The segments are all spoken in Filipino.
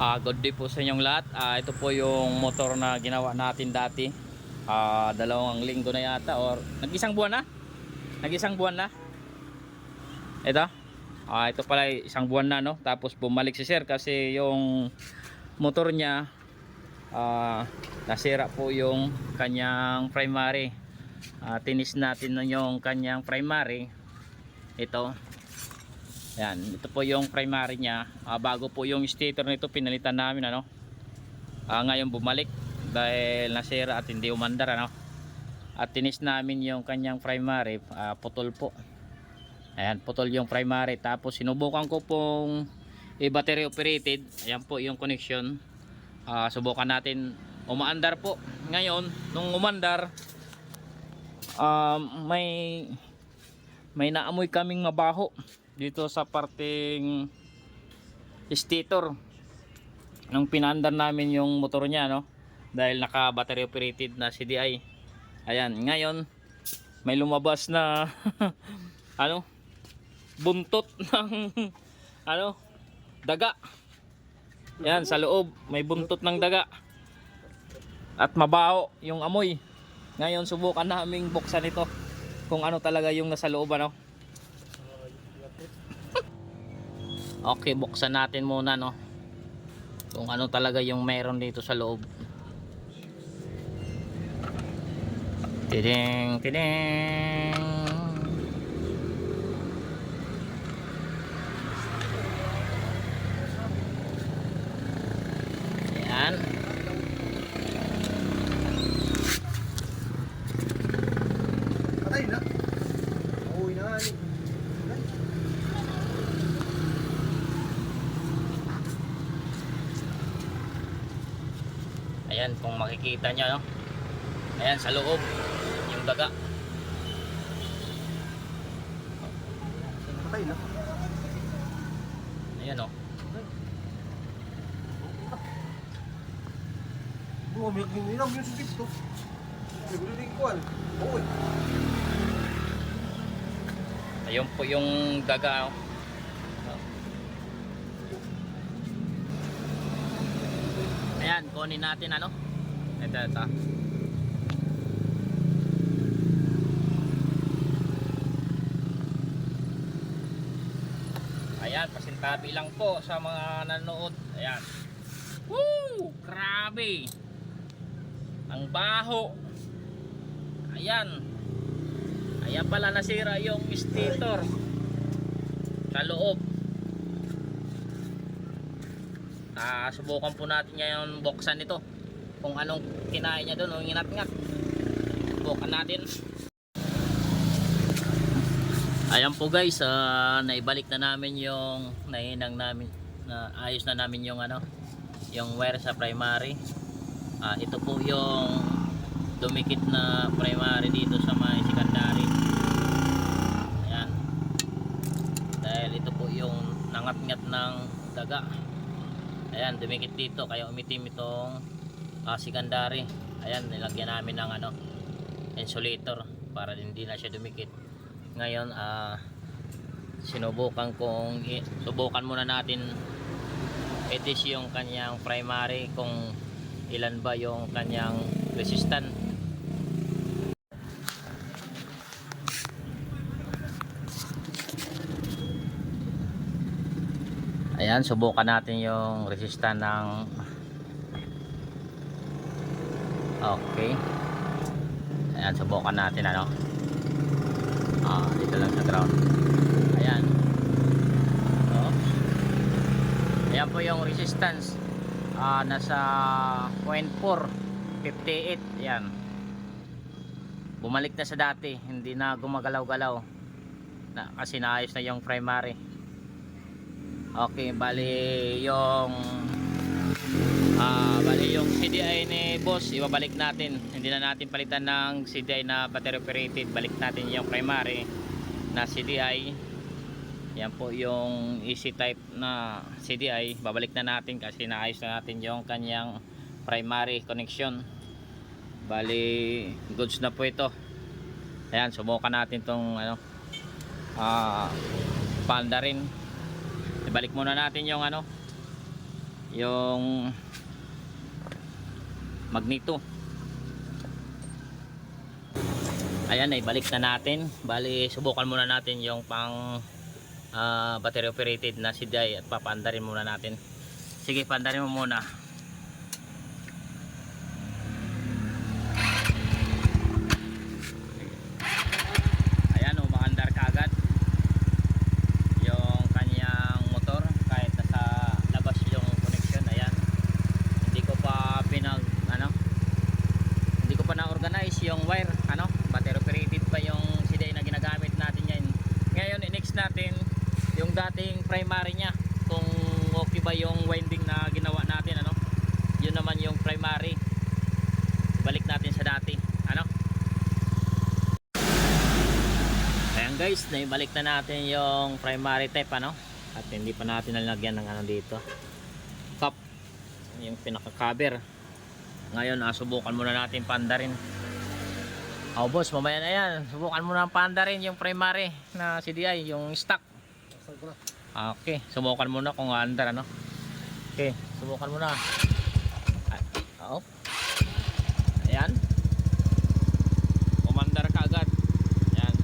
Ah, good day po sa inyong lahat. Ah, ito po yung motor na ginawa natin dati. Ah, dalawang linggo na yata or nag-isang buwan na? Nag-isang buwan na? Ito? Ah, ito pala isang buwan na no. Tapos bumalik si Sir kasi yung motor niya ah, nasira po yung kanyang primary. Ah, tinis natin na yung kanyang primary. Ito. Yan, ito po yung primary niya. Ah, bago po yung stator nito pinalitan namin ano. Ah, ngayon bumalik dahil nasira at hindi umandar ano. At tinis namin yung kanyang primary, ah, putol po. Ayan, putol yung primary. Tapos sinubukan ko pong i-battery operated. Ayan po yung connection. Ah, subukan natin umaandar po. Ngayon, nung umandar, um, may may naamoy kaming mabaho dito sa parting stator. Nung pinandar namin yung motor niya no? Dahil naka battery operated na CDI ayan ngayon may lumabas na ano? Buntot ng ano? Daga. Yan sa loob may buntot ng daga. At mabaho yung amoy. Ngayon subukan naming buksan ito kung ano talaga yung nasa loob ano Okay, buksan natin muna no. Kung ano talaga yung meron dito sa loob. Tiding, tiding. Ayan. Patay na. Uy na. Ay. Ayan, kung makikita nyo, no? Ayan, sa loob, yung daga. Patay na. Ayan, oh. Bumamig din nila yung sa tip to. Siguro din ko Uy. Ayun po yung daga, oh. Ayan, kunin natin, ano? Ito, ito. Ayan, pasintabi lang po sa mga nanonood. Ayan. Woo! Grabe! Ang baho. Ayan. Ayan pala nasira yung stator. Sa loob. Ah, subukan po natin ngayon buksan ito. Kung anong kinain niya doon, o ingat-ngat. Subukan natin. Ayan po guys, ah, naibalik na namin yung nahinang namin na ayos na namin yung ano, yung wire sa primary. Ah, ito po yung dumikit na primary dito sa may secondary. Ayan. Dahil ito po yung nangat-ngat ng daga. Ayan, dumikit dito kaya umitim itong ah, secondary. Ayan, nilagyan namin ng ano insulator para hindi na siya dumikit. Ngayon, ah sinubukan kong subukan muna natin itis yung kanyang primary kung ilan ba yung kanyang resistant. Ayan, subukan natin yung resistant ng Okay. Ayan, subukan natin ano. Ah, dito lang sa ground. Ayan. Oops. Ayan po yung resistance. Ah, nasa 0.4 58. Ayan. Bumalik na sa dati, hindi na gumagalaw-galaw. Na, kasi naayos na yung primary. Okay, bali yung ah bali yung CDI ni boss ibabalik natin. Hindi na natin palitan ng CDI na battery operated. Balik natin yung primary na CDI. Yan po yung easy type na CDI. Babalik na natin kasi naayos na natin yung kanyang primary connection. Bali goods na po ito. Ayan, subukan natin tong ano ah panda rin ibalik muna natin yung ano yung magneto. Ayan ay balik na natin. Bali subukan muna natin yung pang ah, battery operated na CDI at papaandarin muna natin. Sige paandarin mo muna ayan umaandar ka agad yung kanyang motor kahit nasa labas yung connection ayan hindi ko pa pinag ano hindi na-organize yung wire ano battery operated pa yung CDI na ginagamit natin yan ngayon i-next natin yung dating primary niya kung okay ba yung winding na ginawa natin ano yun naman yung primary balik natin sa dati ano Ayan guys, naibalik na natin yung primary tape ano. At hindi pa natin nalagyan ng ano dito. Cup. Yung pinaka-cover. Ngayon, ah, subukan muna natin panda rin. Oh boss, mamaya na yan. Subukan muna ang panda rin yung primary na CDI, yung stock. Na? Okay, subukan muna kung andar ano. Okay, subukan muna. Ah, Oo. Ayan. Umandar ka agad. Ayan.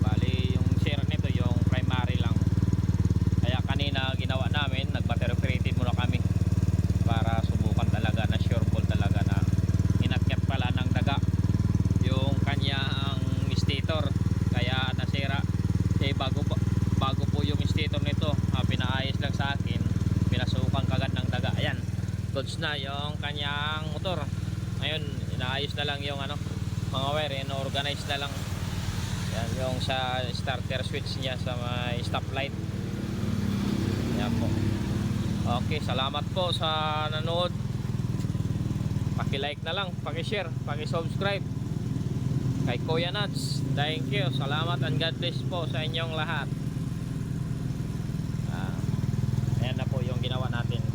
Bali, yung share nito, yung primary lang. Kaya kanina ginawa namin, nag-battery operated muna kami para subukan talaga na sure full talaga na inakyat pala ng daga yung kanyang stator kaya nasira eh bago pa- bago po yung stator nito ah, pinaayos lang sa akin pinasukan kagad ng daga ayan goods na yung kanyang motor ngayon inaayos na lang yung ano mga wire in-organize na lang yan yung sa starter switch niya sa may stoplight yan po okay salamat po sa nanood paki-like na lang paki-share paki-subscribe kay Kuya Nats. Thank you. Salamat and God bless po sa inyong lahat. Ah, ayan na po yung ginawa natin.